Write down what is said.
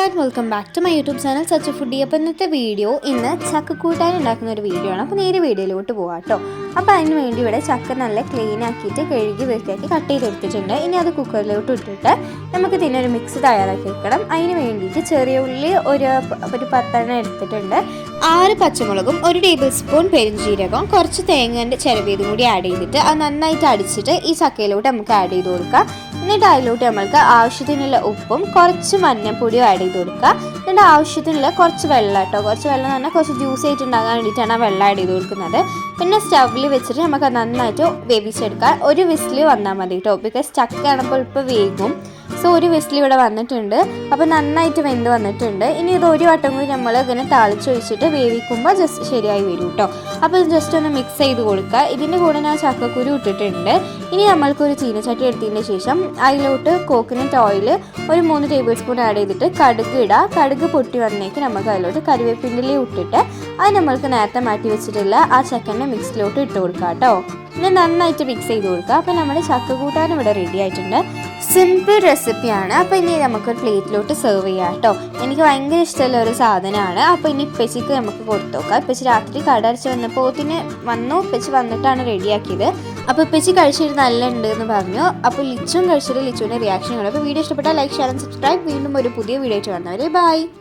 And welcome back to my YouTube channel such foodie അപ്പോൾ ഇന്നത്തെ video ഇന്ന് ചക്ക കൂട്ടാൻ ഉണ്ടാക്കുന്ന ഒരു വീഡിയോ ആണ്. അപ്പോൾ നേരെ വീഡിയോയിലോട്ട് പോകാം കേട്ടോ അപ്പോൾ അതിന് വേണ്ടി ഇവിടെ ചക്ക നല്ല ക്ലീൻ ആക്കിയിട്ട് കഴുകി വൃത്തിയാക്കി കട്ട് ചെയ്തെടുത്തിട്ടുണ്ട് ഇനി അത് കുക്കറിലോട്ട് ഇട്ടിട്ട് നമുക്ക് ഇതിനൊരു മിക്സ് തയ്യാറാക്കി വെക്കണം അതിന് വേണ്ടിയിട്ട് ചെറിയ ഉള്ളി ഒരു ഒരു പത്തെണ്ണം എടുത്തിട്ടുണ്ട്. ആറ് പച്ചമുളകും ഒരു ടേബിൾ സ്പൂൺ പെരുംജീരകം കുറച്ച് തേങ്ങന്റെ ചിരവിയതും കൂടി ആഡ് ചെയ്തിട്ട് അത് നന്നായിട്ട് അടിച്ചിട്ട് ഈ ചക്കയിലോട്ട് നമുക്ക് ആഡ് ചെയ്ത് കൊടുക്കാം. എന്നിട്ട് അതിലോട്ട് നമ്മൾക്ക് ആവശ്യത്തിനുള്ള ഉപ്പും കുറച്ച് മഞ്ഞപ്പൊടിയും ആഡ് ചെയ്ത് കൊടുക്കുക. എന്നിട്ട് ആവശ്യത്തിനുള്ള കുറച്ച് വെള്ളം കേട്ടോ. കുറച്ച് വെള്ളം എന്ന് പറഞ്ഞാൽ കുറച്ച് ജ്യൂസ് ആയിട്ട് ഉണ്ടാകാൻ വേണ്ടിയിട്ടാണ് വെള്ളം ആഡ് ചെയ്ത് കൊടുക്കുന്നത്. പിന്നെ സ്റ്റവിൽ വെച്ചിട്ട് നമുക്ക് നന്നായിട്ട് വേവിച്ചെടുക്കാം ഒരു വിസിൽ വന്നാൽ മതി കേട്ടോ. ബിക്കോസ് ചക്ക ആണപ്പോൾ ഇപ്പോൾ വേഗം സോ ഒരു വിസിൽ ഇവിടെ വന്നിട്ടുണ്ട്. അപ്പോൾ നന്നായിട്ട് വെന്ത് വന്നിട്ടുണ്ട്. ഇനി ഇത് ഒരു വട്ടം കൂടി നമ്മൾ ഇങ്ങനെ താളിച്ചൊഴിച്ചിട്ട് വേവിക്കുമ്പോൾ ജസ്റ്റ് ശരിയായി വരും കേട്ടോ അപ്പോൾ ജസ്റ്റ് ഒന്ന് മിക്സ് ചെയ്ത് കൊടുക്കുക. ഇതിന്റെ കൂടെ ഞാൻ ചക്കക്കുരു ഇട്ടിട്ടുണ്ട്. ഇനി നമ്മൾക്കൊരു ചീനച്ചട്ടി എടുത്തതിന് ശേഷം അതിലോട്ട് കോക്കനട്ട് ഓയിൽ ഒരു മൂന്ന് ടേബിൾ സ്പൂൺ ആഡ് ചെയ്തിട്ട് കടുക് ഇടുക കടുക് പൊട്ടി വന്നേക്ക് നമുക്ക് അതിലോട്ട് കറിവേപ്പിന്റെ ഇട്ടിട്ട് അത് നമ്മൾക്ക് നേരത്തെ മാറ്റി വെച്ചിട്ടുള്ള ആ ചക്കന്റെ മിക്സിലോട്ട് ഇട്ട് കൊടുക്കുക കേട്ടോ പിന്നെ നന്നായിട്ട് മിക്സ് ചെയ്ത് കൊടുക്കുക അപ്പോൾ നമ്മുടെ ചക്ക കൂട്ടാനും ഇവിടെ റെഡി ആയിട്ടുണ്ട്. സിമ്പിൾ റെസിപ്പിയാണ് അപ്പോൾ ഇനി നമുക്കൊരു പ്ലേറ്റിലോട്ട് സെർവ് ചെയ്യാം കേട്ടോ. എനിക്ക് ഭയങ്കര ഇഷ്ടമുള്ള ഒരു സാധനമാണ്. അപ്പോൾ ഇനി ഇപ്പച്ചിക്ക് നമുക്ക് കൊടുത്തു നോക്കാം. ഇപ്പച്ചി രാത്രി കടച്ച് വന്നപ്പോൾ ഓത്തിന് വന്നു. ഇപ്പച്ചി വന്നിട്ടാണ് റെഡിയാക്കിയത് അപ്പോൾ ഇപ്പച്ചി കഴിച്ചിട്ട് നല്ല ഉണ്ട് എന്ന് പറഞ്ഞു. അപ്പോൾ ലിച്ചും കഴിച്ചിട്ട് ലിച്ചുവിന്റെ റിയാക്ഷൻ കണ്ടു അപ്പോൾ വീഡിയോ ഇഷ്ടപ്പെട്ടാൽ ലൈക്ക് ഷെയർ ആൻഡ് സബ്സ്ക്രൈബ് വീണ്ടും ഒരു പുതിയ വീഡിയോ ആയിട്ട് വന്നവരെ ബൈ